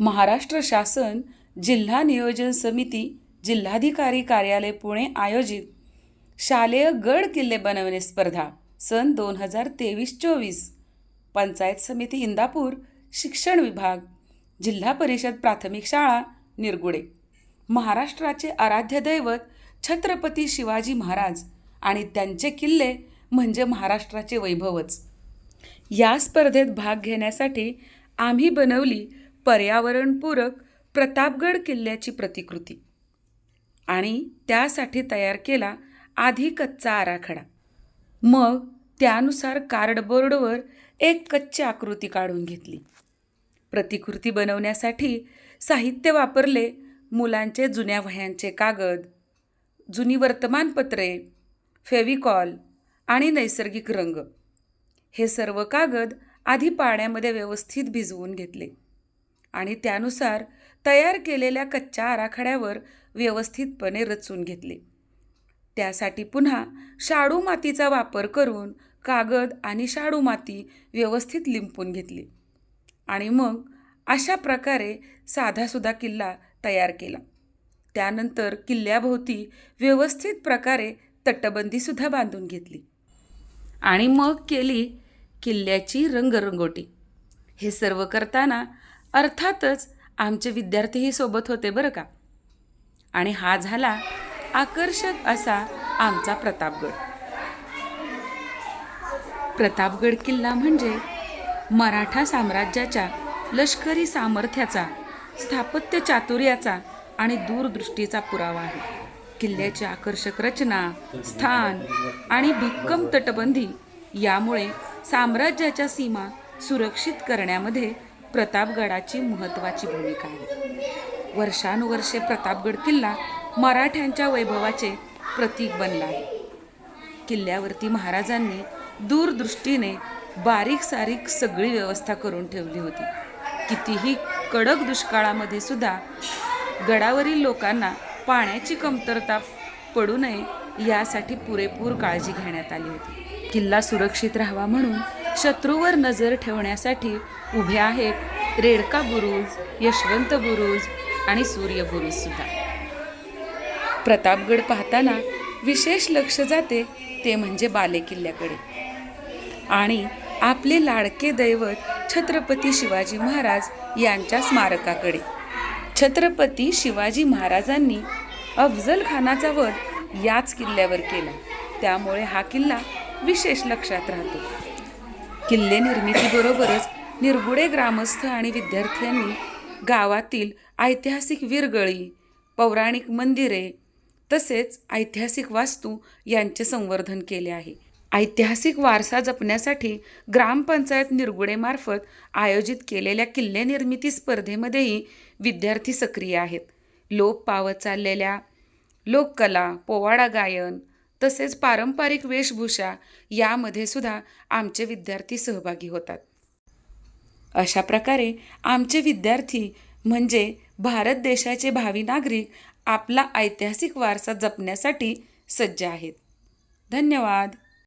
महाराष्ट्र शासन जिल्हा नियोजन समिती जिल्हाधिकारी कार्यालय पुणे आयोजित शालेय गड किल्ले बनवणे स्पर्धा सन दोन हजार तेवीस चोवीस. पंचायत समिती इंदापूर शिक्षण विभाग जिल्हा परिषद प्राथमिक शाळा निरगुडे. महाराष्ट्राचे आराध्य दैवत छत्रपती शिवाजी महाराज आणि त्यांचे किल्ले म्हणजे महाराष्ट्राचे वैभवच. या स्पर्धेत भाग घेण्यासाठी आम्ही बनवली पर्यावरणपूरक प्रतापगड किल्ल्याची प्रतिकृती. आणि त्यासाठी तयार केला आधी कच्चा आराखडा. मग त्यानुसार कार्डबोर्डवर एक कच्ची आकृती काढून घेतली. प्रतिकृती बनवण्यासाठी साहित्य वापरले मुलांचे जुन्या वह्यांचे कागद जुनी वर्तमानपत्रे फेविकॉल आणि नैसर्गिक रंग. हे सर्व कागद आधी पाण्यामध्ये व्यवस्थित भिजवून घेतले. आणि त्यानुसार तयार केलेल्या कच्च्या आराखड्यावर व्यवस्थितपणे रचून घेतले. त्यासाठी पुन्हा शाडू मातीचा वापर करून कागद आणि शाडू माती व्यवस्थित लिंपून घेतली. आणि मग अशा प्रकारे साधासुधा किल्ला तयार केला. त्यानंतर किल्ल्याभोवती व्यवस्थित प्रकारे तटबंदीसुद्धा बांधून घेतली. आणि मग केली किल्ल्याची रंगरंगोटी. हे सर्व करताना अर्थातच आमचे विद्यार्थीही सोबत होते बरं का. आणि हा झाला आकर्षक असा आमचा प्रतापगड. प्रतापगड किल्ला म्हणजे मराठा साम्राज्याच्या लष्करी सामर्थ्याचा स्थापत्य चातुर्याचा आणि दूरदृष्टीचा पुरावा आहे. किल्ल्याची आकर्षक रचना स्थान आणि भक्कम तटबंदी यामुळे साम्राज्याच्या सीमा सुरक्षित करण्यामध्ये प्रतापगडाची महत्त्वाची भूमिका आहे. वर्षानुवर्षे प्रतापगड किल्ला मराठ्यांच्या वैभवाचे प्रतीक बनला आहे. किल्ल्यावरती महाराजांनी दूरदृष्टीने बारीक सारीक सगळी व्यवस्था करून ठेवली होती. कितीही कडक दुष्काळामध्ये सुद्धा गडावरील लोकांना पाण्याची कमतरता पडू नये यासाठी पुरेपूर काळजी घेण्यात आली होती. किल्ला सुरक्षित राहावा म्हणून शत्रूवर नजर ठेवण्यासाठी उभे आहेत रेडका बुरुज यशवंत बुरुज आणि सूर्य बुरुज सुद्धा. प्रतापगड पाहताना विशेष लक्ष जाते ते म्हणजे बालेकिल्ल्याकडे आणि आपले लाडके दैवत छत्रपती शिवाजी महाराज यांच्या स्मारकाकडे. छत्रपती शिवाजी महाराजांनी अफजल खानाचा वध याच किल्ल्यावर केला. त्यामुळे हा किल्ला विशेष लक्षात राहतो. किल्ले निर्मितीबरोबरच निरगुडे ग्रामस्थ आणि विद्यार्थ्यांनी गावातील ऐतिहासिक वीरगळी पौराणिक मंदिरे तसेच ऐतिहासिक वास्तू यांचे संवर्धन केले आहे. ऐतिहासिक वारसा जपण्यासाठी ग्रामपंचायत निरगुडेमार्फत आयोजित केलेल्या किल्ले निर्मिती स्पर्धेमध्येही विद्यार्थी सक्रिय आहेत. लोप पावत चाललेल्या लोककला पोवाडा गायन तसेच पारंपरिक वेशभूषा यामध्ये सुद्धा आमचे विद्यार्थी सहभागी होतात. अशा प्रकारे आमचे विद्यार्थी म्हणजे भारत देशाचे भावी नागरिक आपला ऐतिहासिक वारसा जपण्यासाठी सज्ज आहेत. धन्यवाद.